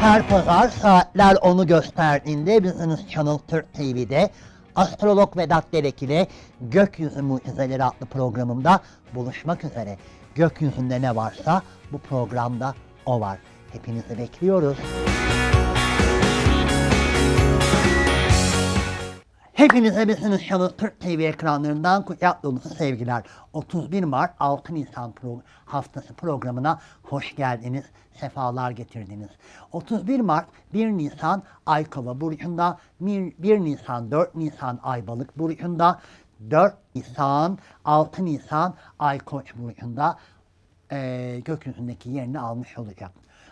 Her pazar saatler onu gösterdiğinde Business Channel Türk TV'de Astrolog Vedat Derek ile Gökyüzü Mucizeleri adlı programımda buluşmak üzere. Gökyüzünde ne varsa bu programda o var. Hepinizi bekliyoruz. Hepinize Business Channel Türk TV ekranlarından kucak dolusu sevgiler. 31 Mart 6 Nisan pro- haftası programına hoş geldiniz, sefalar getirdiniz. 31 Mart 1 Nisan Aykova burcunda, 1, 1 Nisan 4 Nisan Aybalık burcunda, 4 Nisan 6 Nisan Ay Koç burcunda eee, gökyüzündeki yerini almış olacak.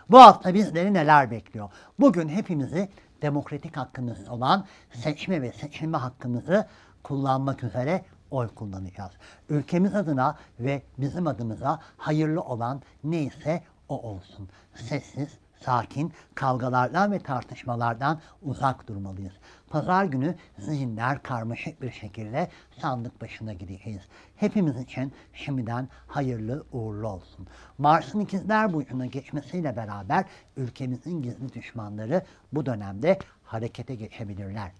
Bu hafta bizleri neler bekliyor? Bugün hepimizi demokratik hakkımız olan seçme ve seçilme hakkımızı kullanmak üzere oy kullanacağız. Ülkemiz adına ve bizim adımıza hayırlı olan neyse o olsun. Sessiz, sakin, kavgalardan ve tartışmalardan uzak durmalıyız. Pazar günü zihinler karmaşık bir şekilde sandık başına gideceğiz. Hepimiz için şimdiden hayırlı uğurlu olsun. Mars'ın ikizler burcuna geçmesiyle beraber ülkemizin gizli düşmanları bu dönemde harekete geçebilirler.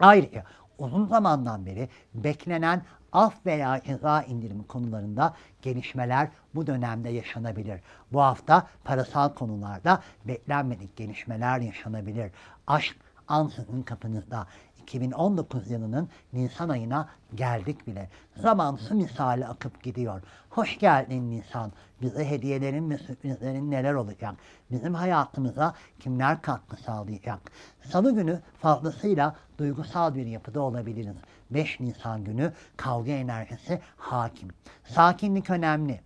Ayrıca uzun zamandan beri beklenen af veya ceza indirimi konularında gelişmeler bu dönemde yaşanabilir. Bu hafta parasal konularda beklenmedik gelişmeler yaşanabilir. Aşk ansızın kapınızda. 2019 yılının Nisan ayına geldik bile. Zaman su misali akıp gidiyor. Hoş geldin Nisan. Bize hediyelerin ve sürprizlerin neler olacak? Bizim hayatımıza kimler katkı sağlayacak? Salı günü fazlasıyla duygusal bir yapıda olabiliriz. 5 Nisan günü kavga enerjisi hakim. Sakinlik önemli.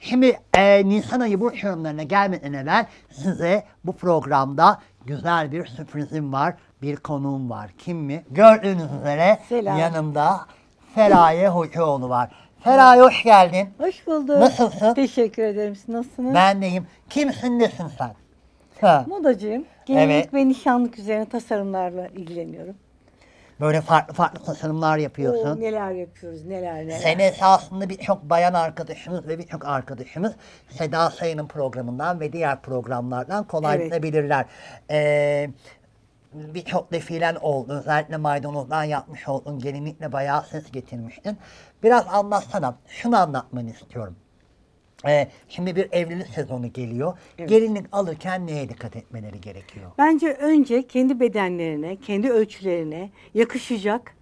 Şimdi e, Nisan ayı burç yorumlarına gelmeden evvel size bu programda güzel bir sürprizim var. Bir konuğum var. Kim mi? Gördüğünüz üzere Selam. yanımda Feraye Hocaoğlu var. Feraye hoş geldin. Hoş bulduk. Nasılsın? Teşekkür ederim. Siz nasılsınız? Ben deyim. Kimsin nesin sen? Ha, Modacıyım. Gelinlik Evet. ve nişanlık üzerine tasarımlarla ilgileniyorum. Böyle farklı farklı tasarımlar Oo, yapıyorsun. neler yapıyoruz, neler neler. Seni esasında birçok bayan arkadaşımız ve birçok arkadaşımız Seda Sayın'ın programından ve diğer programlardan kolaylıkla Evet. bilirler. Ee, birçok defilen oldu. Özellikle maydanozdan yapmış oldun. Gelinlikle bayağı ses getirmiştin. Biraz anlatsana. Şunu anlatmanı istiyorum. Ee, şimdi bir evlilik sezonu geliyor. Gelinlik alırken neye dikkat etmeleri gerekiyor? Bence önce kendi bedenlerine, kendi ölçülerine yakışacak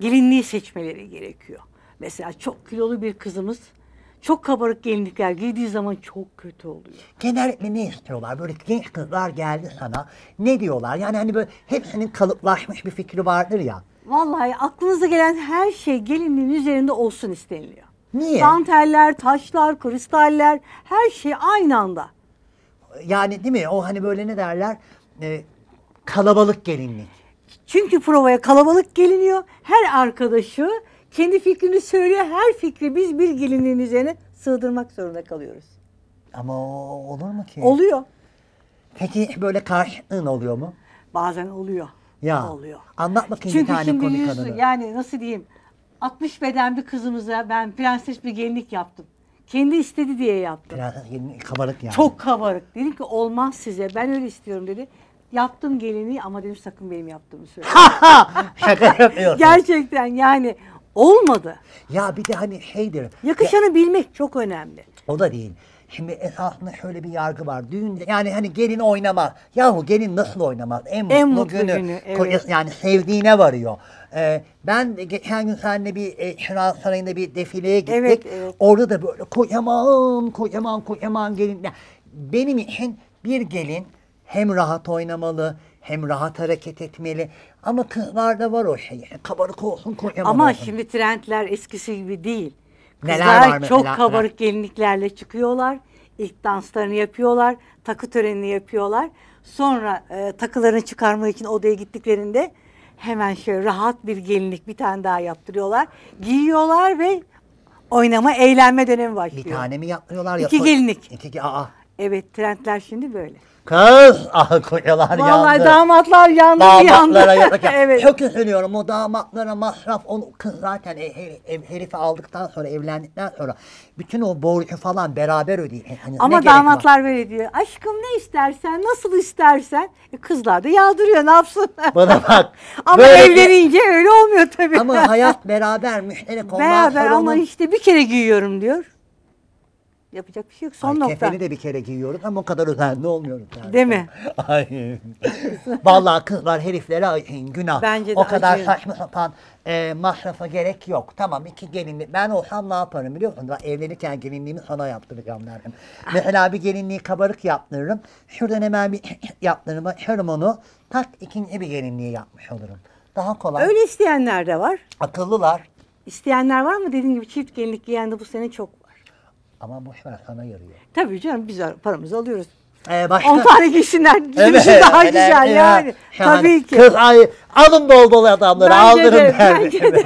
gelinliği seçmeleri gerekiyor. Mesela çok kilolu bir kızımız çok kabarık gelinlikler giydiği zaman çok kötü oluyor. Genellikle ne istiyorlar? Böyle genç kızlar geldi sana. Ne diyorlar? Yani hani böyle hepsinin kalıplaşmış bir fikri vardır ya. Vallahi aklınıza gelen her şey gelinliğin üzerinde olsun isteniliyor. Niye? Danteller, taşlar, kristaller her şey aynı anda. Yani değil mi? O hani böyle ne derler? Ee, kalabalık gelinlik. Çünkü provaya kalabalık geliniyor. Her arkadaşı kendi fikrini söylüyor. Her fikri biz bir gelinliğin üzerine sığdırmak zorunda kalıyoruz. Ama o olur mu ki? Oluyor. Peki böyle karşıtlığın oluyor mu? Bazen oluyor. Ya. Oluyor. Anlat bakayım Çünkü bir tane şimdi komik yüz, anını. yani nasıl diyeyim 60 beden bir kızımıza ben prenses bir gelinlik yaptım. Kendi istedi diye yaptım. Gelinlik kabarık yani. Çok kabarık. Dedim ki olmaz size ben öyle istiyorum dedi. Yaptım gelinliği ama dedim sakın benim yaptığımı söyle. Şaka yapıyorsun. Gerçekten yani olmadı. Ya bir de hani şeydir. Yakışanı bilmek çok önemli. O da değil. Şimdi esasında şöyle bir yargı var. Düğünde yani hani gelin oynamaz. Yahu gelin nasıl oynamaz? En mutlu, En mutlu günü. günü, evet. kocası- yani sevdiğine varıyor. Ee, ben geçen gün seninle bir e, Çınar Sarayı'nda bir defileye gittik. Evet, evet. Orada da böyle kocaman kocaman kocaman gelinler. Benim için bir gelin hem rahat oynamalı hem rahat hareket etmeli. Ama kızlarda var o şey. Kabarık olsun kocaman Ama olsun. şimdi trendler eskisi gibi değil. Neler Kızlar var mesela? çok kabarık gelinliklerle çıkıyorlar. İlk danslarını yapıyorlar. Takı törenini yapıyorlar. Sonra e, takılarını çıkarmak için odaya gittiklerinde hemen şöyle rahat bir gelinlik bir tane daha yaptırıyorlar. Giyiyorlar ve oynama, eğlenme dönemi başlıyor. Bir tane mi yapmıyorlar ya? İki gelinlik. İki, aa. Evet trendler şimdi böyle. Kız ah kocalar Vallahi yandı. damatlar yandı Damatlara yanda. yaparken. evet. Çok üzülüyorum o damatlara masraf. Onu kız zaten e- e- ev, herifi aldıktan sonra evlendikten sonra bütün o borcu falan beraber ödeyecek. Hani ne Ama damatlar böyle diyor. Aşkım ne istersen, nasıl istersen. E, kızlar da yağdırıyor ne yapsın? Bana bak. ama böyle evlenince öyle olmuyor tabii. Ama hayat beraber müşterek Beraber ama onun- işte bir kere giyiyorum diyor. Yapacak bir şey yok. Son Ay, nokta. Kefeni de bir kere giyiyoruz ama o kadar özenli olmuyoruz. Yani. Değil mi? Ay. Vallahi kızlar heriflere günah. Bence de o kadar acıyın. saçma sapan e, masrafa gerek yok. Tamam iki gelinlik. Ben olsam ne yaparım biliyor musun? Ben evlenirken gelinliğimi sana yaptıracağım derdim. Mesela bir gelinliği kabarık yaptırırım. Şuradan hemen bir yaptırırım. Açarım onu. Tak ikinci bir gelinliği yapmış olurum. Daha kolay. Öyle isteyenler de var. Akıllılar. İsteyenler var mı? Dediğim gibi çift gelinlik giyen de bu sene çok. Ama boş ver sana yarıyor. Tabii canım biz paramızı alıyoruz. Ee, başka... 10 tane giysinler. Bizim için daha evet, güzel evet. yani. Şahane. Tabii ki. Kız ay alın bol bol adamları Bence aldırın de, bence de.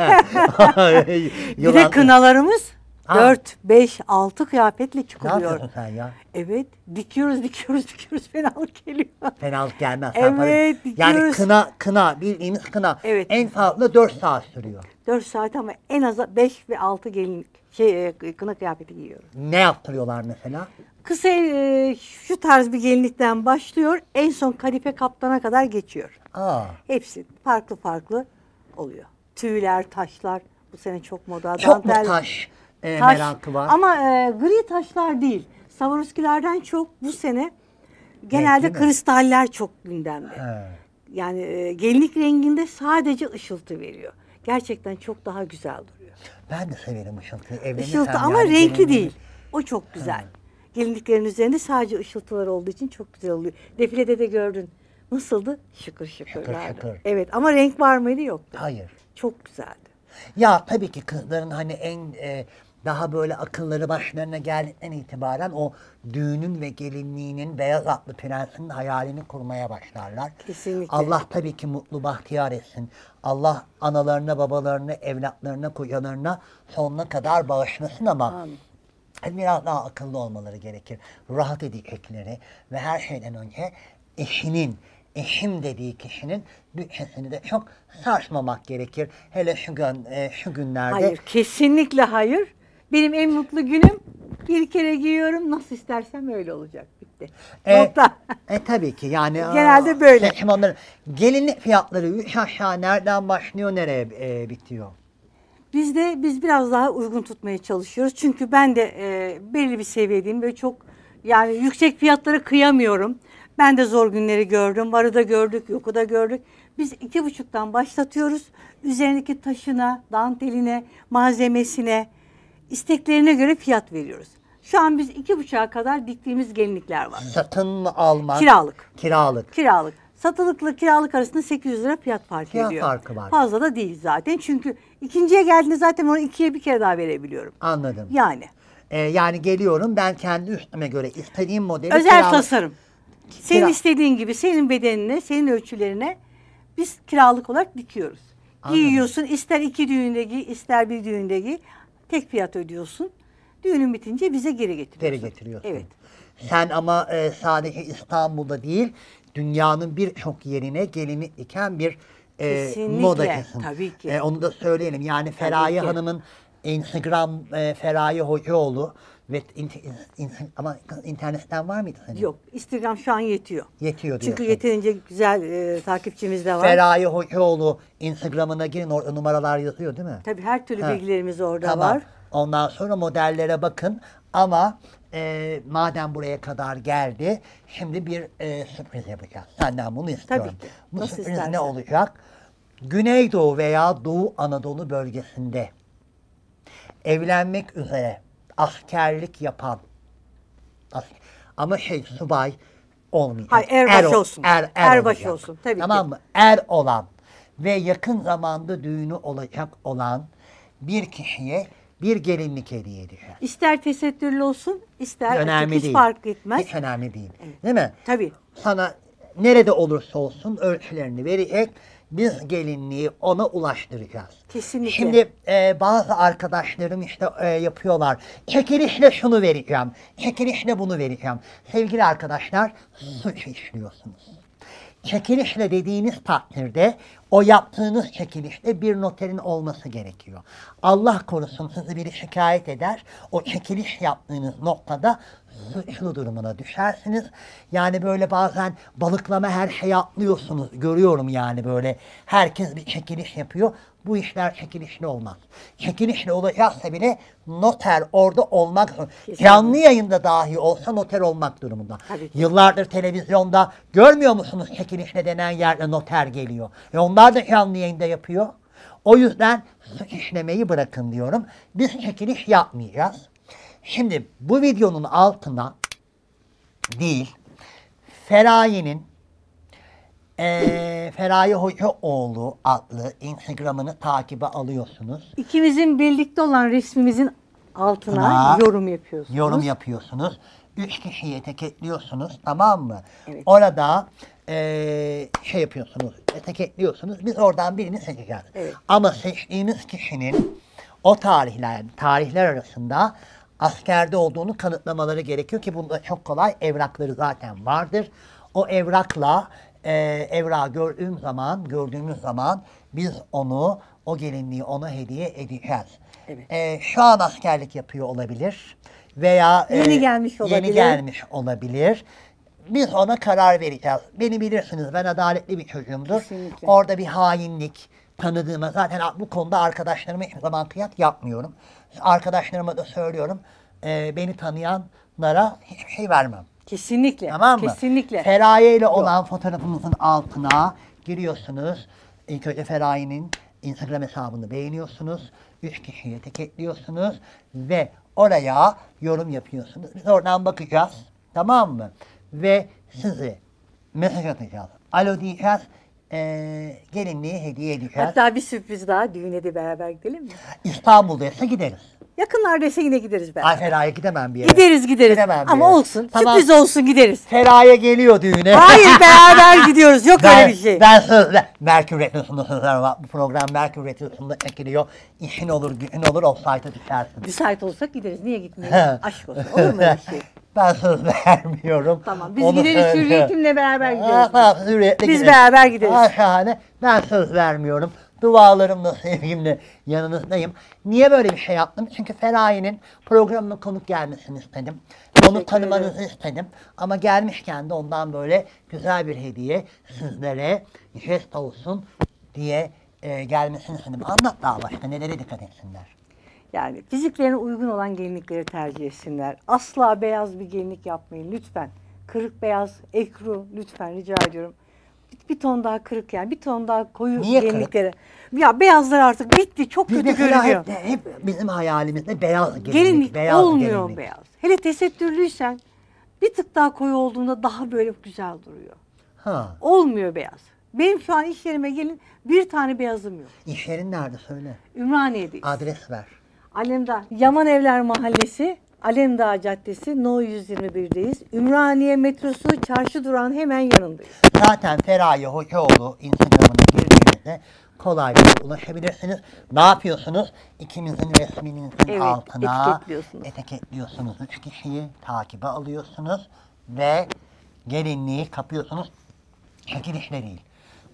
Bir de kınalarımız Ha. 4, 5, 6 kıyafetle Ne çıkılıyor. yapıyorsun sen ya? Evet. Dikiyoruz, dikiyoruz, dikiyoruz. Fenalık geliyor. Fenalık gelmez. Evet, para- Yani dikiyoruz. kına, kına bildiğimiz kına Evet. en fazla 4 saat sürüyor. 4 saat ama en az 5 ve 6 gelinlik şey, e, kına kıyafeti giyiyoruz. Ne yaptırıyorlar mesela? Kısa e, şu tarz bir gelinlikten başlıyor. En son kadife kaptana kadar geçiyor. Aa, Hepsi farklı farklı oluyor. Tüyler, taşlar. Bu sene çok moda. çok mu dantel- taş, e, taş. merakı var? Ama e, gri taşlar değil. Swarovskilerden çok bu sene genelde mi? kristaller çok gündemde. He. Yani e, gelinlik renginde sadece ışıltı veriyor. Gerçekten çok daha güzel duruyor. Ben de severim ışıltıyı. Evlenirsem Işıltı ama yani renkli gelinliği- değil. O çok güzel. Gelinliklerin üzerinde sadece ışıltılar olduğu için çok güzel oluyor. Defilede de gördün. Nasıldı? Şıkır şıkırlardı. şıkır. Evet ama renk var mıydı? Yoktu. Hayır. Çok güzeldi. Ya tabii ki kızların hani en e, daha böyle akılları başlarına geldikten itibaren o düğünün ve gelinliğinin beyaz atlı prensinin hayalini kurmaya başlarlar. Kesinlikle. Allah tabii ki mutlu bahtiyar etsin. Allah analarına, babalarına, evlatlarına, kocalarına sonuna kadar bağışlasın ama Amin. biraz daha akıllı olmaları gerekir. Rahat edecekleri ve her şeyden önce eşinin, eşim dediği kişinin bütçesini de çok sarsmamak gerekir. Hele şu, gün, e, şu günlerde Hayır, kesinlikle hayır. Benim en mutlu günüm bir kere giyiyorum. Nasıl istersem öyle olacak. Bitti. E, Nokta. e tabii ki yani. Genelde böyle. onları- gelinlik fiyatları üç aşağı nereden başlıyor nereye e, bitiyor? Biz de biz biraz daha uygun tutmaya çalışıyoruz. Çünkü ben de e, belli bir seviyedeyim ve çok yani yüksek fiyatlara kıyamıyorum. Ben de zor günleri gördüm. Varı da gördük, yoku da gördük. Biz iki buçuktan başlatıyoruz. Üzerindeki taşına, danteline, malzemesine, isteklerine göre fiyat veriyoruz. Şu an biz iki buçuğa kadar diktiğimiz gelinlikler var. Satın almak? Kiralık. Kiralık. Kiralık. Satılıkla kiralık arasında 800 lira fiyat farkı Fiyat ediyor. farkı var. Fazla da değil zaten. Çünkü ikinciye geldiğinde zaten onu ikiye bir kere daha verebiliyorum. Anladım. Yani. E, yani geliyorum ben kendi üstüme göre istediğim modeli Özel kiralık- tasarım. Senin Kira- istediğin gibi senin bedenine, senin ölçülerine biz kiralık olarak dikiyoruz. Anladım. Giyiyorsun ister iki düğünde giy, ister bir düğünde giy. Tek fiyat ödüyorsun. Düğünün bitince bize geri getiriyorsun. Geri getiriyorsun. Evet. Sen ama e, sadece İstanbul'da değil, dünyanın birçok yerine gelinlik diken bir e, Kesinlikle, modacısın. tabii ki. E, onu da söyleyelim. Yani Feraye. Hanım'ın Instagram e, Feraye Hocaoğlu ve in- in- ama internetten var mıydı senin? Yok Instagram şu an yetiyor. Yetiyor Çünkü diyorsun. yeterince güzel e, takipçimiz de var. Feraye Hocaoğlu Instagram'ına girin orada numaralar yazıyor değil mi? Tabii her türlü Ha. bilgilerimiz orada Tamam. var. Ondan sonra modellere bakın ama e, madem buraya kadar geldi şimdi bir e, sürpriz yapacağız. Senden bunu istiyorum. ki. Bu Nasıl sürpriz istersen. ne olacak? Güneydoğu veya Doğu Anadolu bölgesinde evlenmek üzere askerlik yapan as- ama şey subay olmayacak. Hayır, erbaş ol- olsun. Er, er Erbaş olacak. olsun, tabii tamam ki. mı? Er olan ve yakın zamanda düğünü olacak olan bir kişiye bir gelinlik hediye edeceğiz. İster tesettürlü olsun, ister önemli açık, hiç fark etmez. Hiç önemli değil. Değil mi? Tabii. Sana nerede olursa olsun ölçülerini verecek. biz gelinliği ona ulaştıracağız. Kesinlikle. Şimdi e, bazı arkadaşlarım işte e, yapıyorlar. Çekilişle şunu vereceğim. Çekilişle bunu vereceğim. Sevgili arkadaşlar suç işliyorsunuz. Çekilişle dediğiniz takdirde o yaptığınız çekilişte bir noterin olması gerekiyor. Allah korusun sizi biri şikayet eder. O çekiliş yaptığınız noktada suçlu durumuna düşersiniz. Yani böyle bazen balıklama her şeyi atlıyorsunuz. Görüyorum yani böyle herkes bir çekiliş yapıyor. Bu işler çekilişli olmaz. Çekilişli olacaksa bile noter orada olmak. Kesinlikle. Canlı yayında dahi olsa noter olmak durumunda. Yıllardır televizyonda görmüyor musunuz çekilişle denen yerde noter geliyor. E onlar da canlı yayında yapıyor. O yüzden işlemeyi bırakın diyorum. Biz çekiliş yapmayacağız. Şimdi bu videonun altına değil Feraye'nin eee Feraye Hocaoğlu adlı Instagram'ını takibe alıyorsunuz. İkimizin birlikte olan resmimizin altına Buna yorum yapıyorsunuz. Yorum yapıyorsunuz. Üç kişiyi etiketliyorsunuz tamam mı? Evet. Orada eee, şey yapıyorsunuz, etiketliyorsunuz. Biz oradan birini seçeceğiz. Evet. Ama seçtiğiniz kişinin o tarihler, tarihler arasında askerde olduğunu kanıtlamaları gerekiyor ki bunda çok kolay evrakları zaten vardır. O evrakla eee evrağı gördüğüm zaman, gördüğümüz zaman biz onu, o gelinliği ona hediye edeceğiz. Evet. Eee, şu an askerlik yapıyor olabilir veya Yeni eee, gelmiş Yeni olabilir. gelmiş olabilir. Biz ona karar vereceğiz. Beni bilirsiniz ben adaletli bir çocuğumdur. Kesinlikle. Orada bir hainlik tanıdığıma zaten bu konuda arkadaşlarıma hiçbir zaman kıyak yapmıyorum. Arkadaşlarıma da söylüyorum. eee, beni tanıyanlara hiçbir şey vermem. Kesinlikle. Tamam mı? Kesinlikle. Feraye ile olan fotoğrafımızın altına giriyorsunuz. İlk önce Feraye'nin Instagram hesabını beğeniyorsunuz. Üç kişiyi etiketliyorsunuz ve oraya yorum yapıyorsunuz. Biz oradan bakacağız. Tamam mı? Ve sizi mesaj atacağız. Alo diyeceğiz. Ee, gelinliği hediye edeceğiz. Hatta bir sürpriz daha düğüne de beraber gidelim mi? İstanbul'daysa gideriz. Yakınlardaysa yine gideriz beraber. Ay Feraye gidemem bir yere. Gideriz gideriz. Gidemem bir Ama yere. olsun. Tamam. Sürpriz olsun gideriz. Feraye geliyor düğüne. Hayır beraber gidiyoruz. Yok Ben, öyle bir şey. ben sözle Merkür Retrosu'nda sözler var. Bu program Merkür Retrosu'nda çekiliyor. İşin olur, gücün olur, offside'a düşersin. Müsait olsak gideriz. Niye gitmeyelim? Aşk olsun. Olur mu öyle şey? Ben söz vermiyorum. Tamam. Biz Onu gideriz söylüyorum. hürriyetimle beraber gideriz. tamam, hürriyetle Biz gideriz. beraber gideriz. Ha, şahane. Ben söz vermiyorum. Dualarımla, sevgimle yanınızdayım. Niye böyle bir şey yaptım? Çünkü Feraye'nin programına konuk gelmesini istedim. Onu tanımanızı istedim. Ama gelmişken de ondan böyle güzel bir hediye sizlere jest olsun diye e, gelmesini istedim. Anlat daha başka nelere dikkat etsinler. Yani fiziklerine uygun olan gelinlikleri tercih etsinler. Asla beyaz bir gelinlik yapmayın lütfen. Kırık beyaz, ekru lütfen rica ediyorum. Bir, bir ton daha kırık yani bir ton daha koyu Niye kırık? gelinlikleri. Ya beyazlar artık bitti çok Biz kötü görünüyor. hep, hep bizim hayalimizde beyaz gelinlik. Gelinlik beyaz olmuyor gelinlik. beyaz. Hele tesettürlüysen bir tık daha koyu olduğunda daha böyle güzel duruyor. Ha. Olmuyor beyaz. Benim şu an iş yerime gelin bir tane beyazım yok. İş yerin nerede söyle. Ümraniye'deyiz. Adres ver. Alemdağ, Yaman Evler Mahallesi, Alemdağ Caddesi, No 121'deyiz. Ümraniye metrosu çarşı durağın hemen yanındayız. Zaten Feraye Hocaoğlu Instagram'ına girdiğinizde kolaylıkla ulaşabilirsiniz. Ne yapıyorsunuz? İkimizin resminin Evet, altına etiketliyorsunuz. etiketliyorsunuz. Üç kişiyi takibe alıyorsunuz ve gelinliği kapıyorsunuz. Çekilişle değil.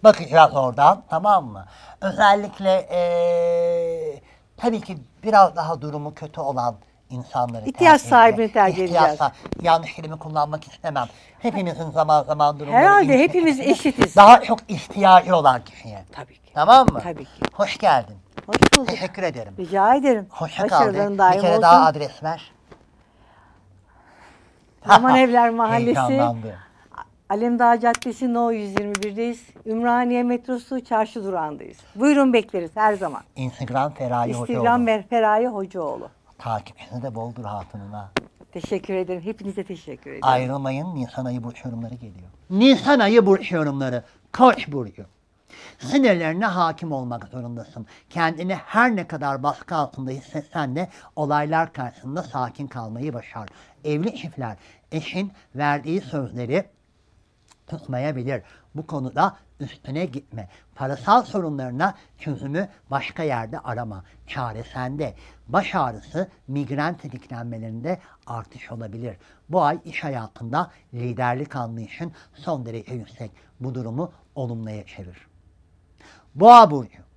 Bakacağız oradan tamam mı? Özellikle eee, tabii ki biraz daha durumu kötü olan insanları İhtiyaç tercih sahibini tercih edeceğiz. Yanlış kelime kullanmak istemem. Hepinizin zaman zaman durumları Herhalde hepimiz eşitiz. Daha çok ihtiyacı olan kişiye. Tabii ki. Tamam mı? Tabii ki. Hoş geldin. Hoş bulduk. Teşekkür ederim. Rica ederim. Hoşça kal. Bir kere olsun. daha adres ver. Yaman Evler Mahallesi, Heyecanlandı. Alemdağ Caddesi No 121'deyiz. Ümraniye metrosu çarşı durağındayız. Buyurun bekleriz her zaman. Instagram Feraye Instagram Hocaoğlu. Mer Feraye Hocaoğlu. Takipçisi de boldur hatununa. Teşekkür ederim. Hepinize teşekkür ederim. Ayrılmayın Nisan ayı burç yorumları geliyor. Nisan ayı burç yorumları. Koç burcu. Sinirlerine hakim olmak zorundasın. Kendini her ne kadar baskı altında hissetsen de olaylar karşısında sakin kalmayı başar. Evli çiftler eşin verdiği sözleri tutmayabilir. Bu konuda üstüne gitme. Parasal sorunlarına çözümü başka yerde arama. Çare sende. Baş ağrısı, migren tetiklenmelerinde artış olabilir. Bu ay iş hayatında liderlik anlayışın son derece yüksek. Bu durumu olumluya çevir. Boğa burcu.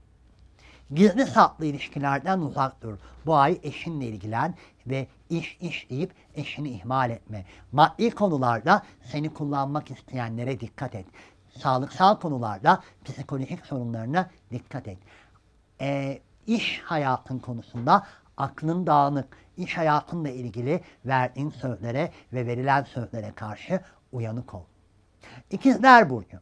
Gizli saklı ilişkilerden uzak dur. Bu ay eşinle ilgilen ve iş iş deyip eşini ihmal etme. Maddi konularda seni kullanmak isteyenlere dikkat et. Sağlıksal konularda psikolojik sorunlarına dikkat et. Ee, iş hayatın konusunda aklın dağınık. İş hayatınla ilgili verdiğin sözlere ve verilen sözlere karşı uyanık ol. İkizler Burcu.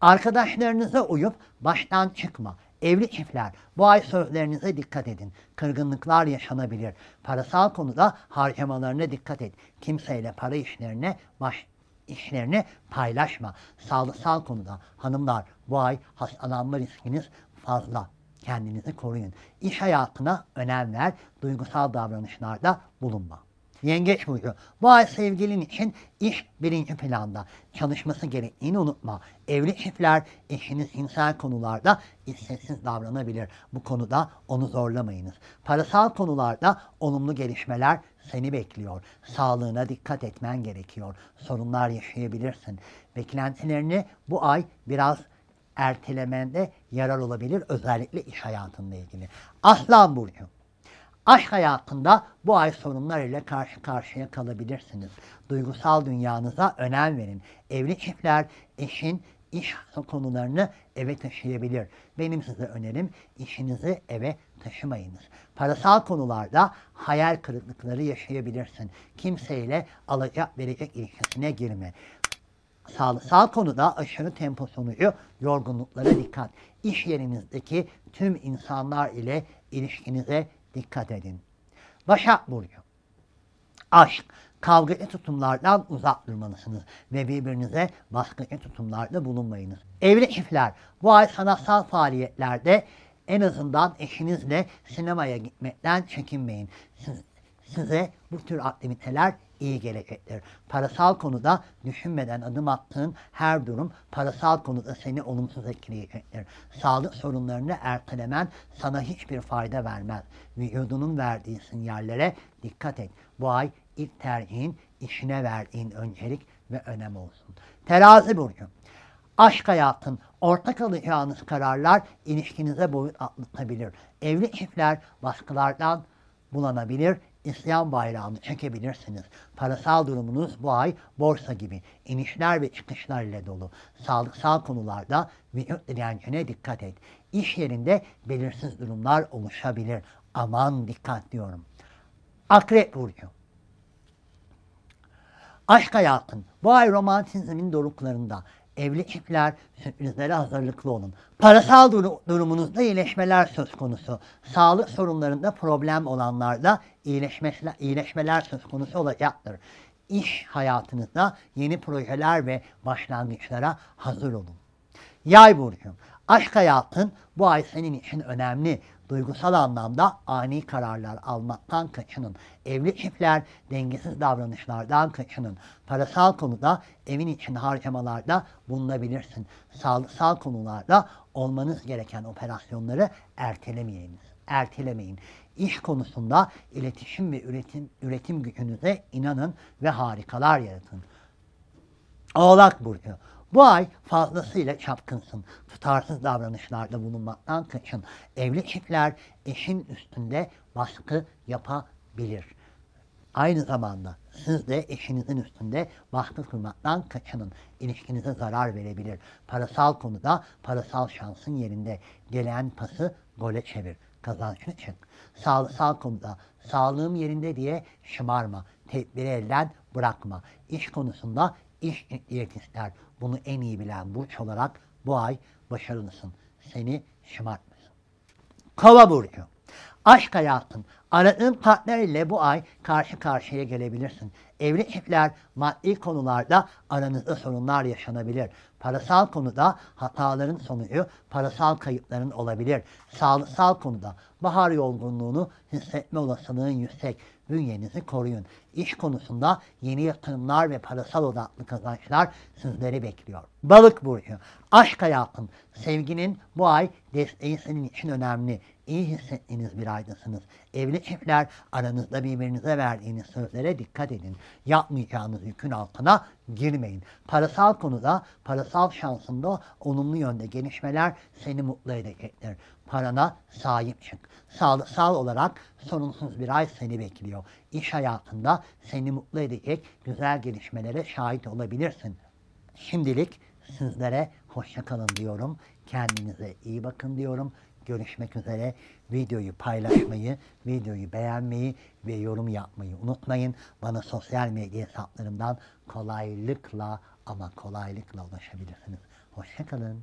Arkadaşlarınıza uyup baştan çıkma. Evli çiftler bu ay sözlerinize dikkat edin. Kırgınlıklar yaşanabilir. Parasal konuda harcamalarına dikkat et. Kimseyle para işlerine baş işlerini paylaşma. Sağlıksal konuda hanımlar bu ay hastalanma riskiniz fazla. Kendinizi koruyun. İş hayatına önem ver. Duygusal davranışlarda bulunma. Yengeç burcu. Bu ay sevgilin için iş birinci planda. Çalışması gerektiğini unutma. Evli çiftler eşiniz cinsel konularda isteksiz davranabilir. Bu konuda onu zorlamayınız. Parasal konularda olumlu gelişmeler seni bekliyor. Sağlığına dikkat etmen gerekiyor. Sorunlar yaşayabilirsin. Beklentilerini bu ay biraz ertelemende yarar olabilir. Özellikle iş hayatınla ilgili. Aslan Burcu. Aşk hayatında bu ay sorunlar ile karşı karşıya kalabilirsiniz. Duygusal dünyanıza önem verin. Evli çiftler eşin iş konularını eve taşıyabilir. Benim size önerim işinizi eve taşımayınız. Parasal konularda hayal kırıklıkları yaşayabilirsin. Kimseyle alacak verecek ilişkisine girme. Sağlıksal konuda aşırı tempo sonucu yorgunluklara dikkat. İş yerinizdeki tüm insanlar ile ilişkinize dikkat edin. Başak Burcu. Aşk, kavgacı tutumlardan uzak durmalısınız ve birbirinize baskıcı tutumlarda bulunmayınız. Evli çiftler, bu ay sanatsal faaliyetlerde en azından eşinizle sinemaya gitmekten çekinmeyin. Siz- size bu tür aktiviteler iyi gelecektir. Parasal konuda düşünmeden adım attığın her durum parasal konuda seni olumsuz etkileyecektir. Sağlık sorunlarını ertelemen sana hiçbir fayda vermez. Vücudunun verdiği sinyallere dikkat et. Bu ay ilk tercihin işine verdiğin öncelik ve önem olsun. Terazi Burcu. Aşk hayatın, ortak alacağınız kararlar ilişkinize boyut atlatabilir. Evli çiftler baskılardan bulanabilir, İslam bayrağını çekebilirsiniz. Parasal durumunuz bu ay borsa gibi inişler ve çıkışlar ile dolu. Sağlıksal konularda vücut direncine dikkat et. İş yerinde belirsiz durumlar oluşabilir. Aman dikkat diyorum. Akrep Burcu. Aşk hayatın bu ay romantizmin doruklarında. Evli çiftler sürprizlere hazırlıklı olun. Parasal duru- durumunuzda iyileşmeler söz konusu. Sağlık sorunlarında problem olanlarda iyileşmeler, iyileşmeler söz konusu olacaktır. İş hayatınızda yeni projeler ve başlangıçlara hazır olun. Yay burcu. Aşk hayatın bu ay senin için önemli. Duygusal anlamda ani kararlar almaktan kaçının. Evli çiftler dengesiz davranışlardan kaçının. Parasal konuda evin için harcamalarda bulunabilirsin. Sağlıksal konularda olmanız gereken operasyonları ertelemeyiniz. Ertelemeyin. İş konusunda iletişim ve üretim, üretim gücünüze inanın ve harikalar yaratın. Oğlak Burcu. Bu ay fazlasıyla çapkınsın. Tutarsız davranışlarda bulunmaktan kaçın. Evli çiftler eşin üstünde baskı yapabilir. Aynı zamanda siz de eşinizin üstünde baskı kurmaktan kaçının. İlişkinize zarar verebilir. Parasal konuda parasal şansın yerinde. Gelen pası gole çevir. Kazançlı çık. Sağlıksal konuda sağlığım yerinde diye şımarma. Tedbiri elden bırakma. İş konusunda ister. Bunu en iyi bilen burç olarak bu ay başarılısın. Seni şımartmasın. Kova burcu. Aşk hayatın. Aradığın partner ile bu ay karşı karşıya gelebilirsin. Evli çiftler maddi konularda aranızda sorunlar yaşanabilir. Parasal konuda hataların sonucu parasal kayıpların olabilir. Sağlıksal konuda bahar yorgunluğunu hissetme olasılığın yüksek. Bünyenizi koruyun. İş konusunda yeni yatırımlar ve parasal odaklı kazançlar sizleri bekliyor. Balık burcu. Aşk hayatım. Sevginin bu ay desteği senin için önemli. İyi hissettiğiniz bir aydasınız. Evli çiftler aranızda birbirinize verdiğiniz sözlere dikkat edin. Yapmayacağınız yükün altına girmeyin. Parasal konuda, parasal şansında olumlu yönde gelişmeler seni mutlu edecektir. Parana sahip çık. Sağlıksal olarak sorunsuz bir ay seni bekliyor. İş hayatında seni mutlu edecek güzel gelişmelere şahit olabilirsin. Şimdilik sizlere hoşça kalın diyorum. Kendinize iyi bakın diyorum. Görüşmek üzere. Videoyu paylaşmayı, videoyu beğenmeyi ve yorum yapmayı unutmayın. Bana sosyal medya hesaplarımdan kolaylıkla ama kolaylıkla ulaşabilirsiniz. Hoşça kalın.